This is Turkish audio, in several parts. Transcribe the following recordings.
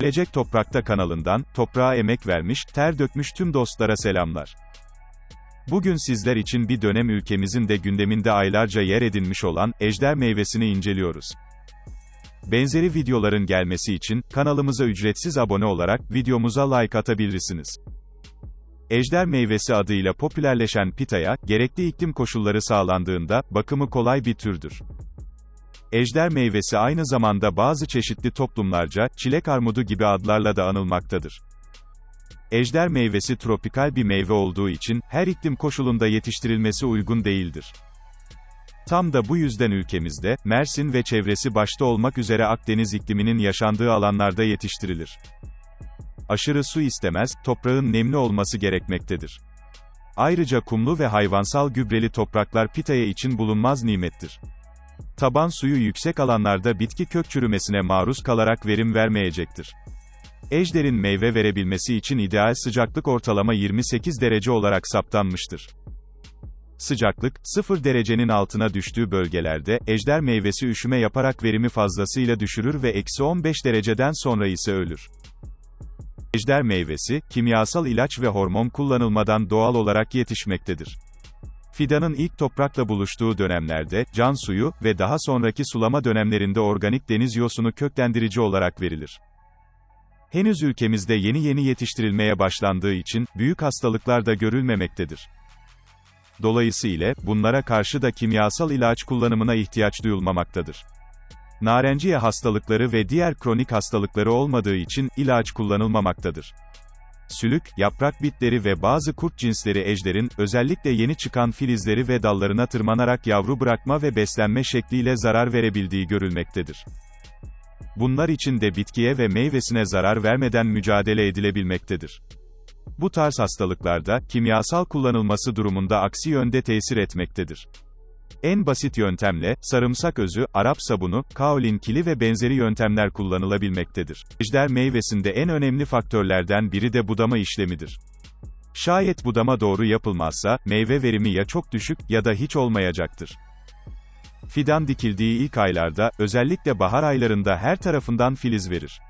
Gelecek Toprakta kanalından, toprağa emek vermiş, ter dökmüş tüm dostlara selamlar. Bugün sizler için bir dönem ülkemizin de gündeminde aylarca yer edinmiş olan, ejder meyvesini inceliyoruz. Benzeri videoların gelmesi için, kanalımıza ücretsiz abone olarak, videomuza like atabilirsiniz. Ejder meyvesi adıyla popülerleşen pitaya, gerekli iklim koşulları sağlandığında, bakımı kolay bir türdür. Ejder meyvesi aynı zamanda bazı çeşitli toplumlarca, çilek armudu gibi adlarla da anılmaktadır. Ejder meyvesi tropikal bir meyve olduğu için, her iklim koşulunda yetiştirilmesi uygun değildir. Tam da bu yüzden ülkemizde, Mersin ve çevresi başta olmak üzere Akdeniz ikliminin yaşandığı alanlarda yetiştirilir. Aşırı su istemez, toprağın nemli olması gerekmektedir. Ayrıca kumlu ve hayvansal gübreli topraklar pitaya için bulunmaz nimettir. Taban suyu yüksek alanlarda bitki kök çürümesine maruz kalarak verim vermeyecektir. Ejderin meyve verebilmesi için ideal sıcaklık ortalama 28 derece olarak saptanmıştır. Sıcaklık, 0 derecenin altına düştüğü bölgelerde, ejder meyvesi üşüme yaparak verimi fazlasıyla düşürür ve eksi 15 dereceden sonra ise ölür. Ejder meyvesi, kimyasal ilaç ve hormon kullanılmadan doğal olarak yetişmektedir. Fidanın ilk toprakla buluştuğu dönemlerde, can suyu ve daha sonraki sulama dönemlerinde organik deniz yosunu köklendirici olarak verilir. Henüz ülkemizde yeni yeni yetiştirilmeye başlandığı için, büyük hastalıklar da görülmemektedir. Dolayısıyla, bunlara karşı da kimyasal ilaç kullanımına ihtiyaç duyulmamaktadır. Narenciye hastalıkları ve diğer kronik hastalıkları olmadığı için, ilaç kullanılmamaktadır. Sülük, yaprak bitleri ve bazı kurt cinsleri ejderin, özellikle yeni çıkan filizleri ve dallarına tırmanarak yavru bırakma ve beslenme şekliyle zarar verebildiği görülmektedir. Bunlar için de bitkiye ve meyvesine zarar vermeden mücadele edilebilmektedir. Bu tarz hastalıklarda, kimyasal kullanılması durumunda aksi yönde tesir etmektedir. En basit yöntemle, sarımsak özü, Arap sabunu, kaolin kili ve benzeri yöntemler kullanılabilmektedir. Ejder meyvesinde en önemli faktörlerden biri de budama işlemidir. Şayet budama doğru yapılmazsa, meyve verimi ya çok düşük, ya da hiç olmayacaktır. Fidan dikildiği ilk aylarda, özellikle bahar aylarında her tarafından filiz verir.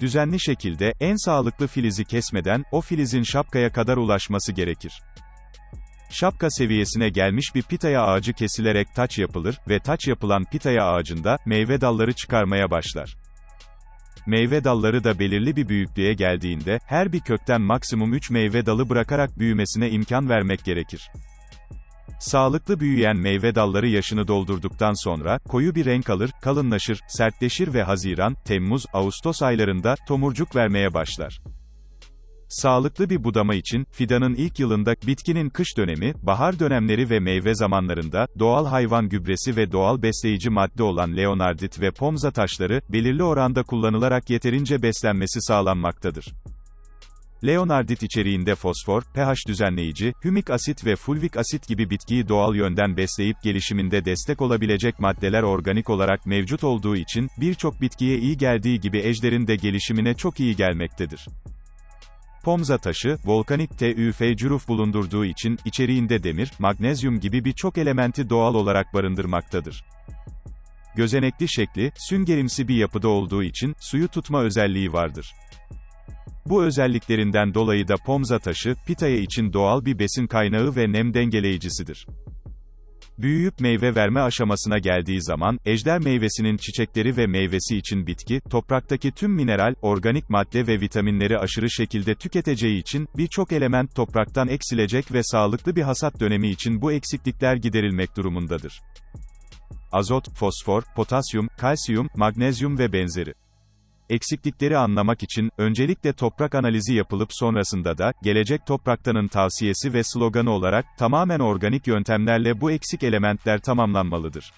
Düzenli şekilde, en sağlıklı filizi kesmeden, o filizin şapkaya kadar ulaşması gerekir. Şapka seviyesine gelmiş bir pitaya ağacı kesilerek taç yapılır ve taç yapılan pitaya ağacında, meyve dalları çıkarmaya başlar. Meyve dalları da belirli bir büyüklüğe geldiğinde, her bir kökten maksimum 3 meyve dalı bırakarak büyümesine imkan vermek gerekir. Sağlıklı büyüyen meyve dalları yaşını doldurduktan sonra, koyu bir renk alır, kalınlaşır, sertleşir ve Haziran, Temmuz, Ağustos aylarında, tomurcuk vermeye başlar. Sağlıklı bir budama için, fidanın ilk yılında, bitkinin kış dönemi, bahar dönemleri ve meyve zamanlarında, doğal hayvan gübresi ve doğal besleyici madde olan leonardit ve pomza taşları, belirli oranda kullanılarak yeterince beslenmesi sağlanmaktadır. Leonardit içeriğinde fosfor, pH düzenleyici, hümik asit ve fulvik asit gibi bitkiyi doğal yönden besleyip gelişiminde destek olabilecek maddeler organik olarak mevcut olduğu için, birçok bitkiye iyi geldiği gibi ejderin de gelişimine çok iyi gelmektedir. Pomza taşı, volkanik TÜF bulundurduğu için, içeriğinde demir, magnezyum gibi birçok elementi doğal olarak barındırmaktadır. Gözenekli şekli, süngerimsi bir yapıda olduğu için, suyu tutma özelliği vardır. Bu özelliklerinden dolayı da pomza taşı, pitaya için doğal bir besin kaynağı ve nem dengeleyicisidir. Büyüyüp meyve verme aşamasına geldiği zaman, ejder meyvesinin çiçekleri ve meyvesi için bitki, topraktaki tüm mineral, organik madde ve vitaminleri aşırı şekilde tüketeceği için, birçok element topraktan eksilecek ve sağlıklı bir hasat dönemi için bu eksiklikler giderilmek durumundadır. Azot, fosfor, potasyum, kalsiyum, magnezyum ve benzeri. Eksiklikleri anlamak için, öncelikle toprak analizi yapılıp sonrasında da, Gelecek Topraktan'ın tavsiyesi ve sloganı olarak, tamamen organik yöntemlerle bu eksik elementler tamamlanmalıdır.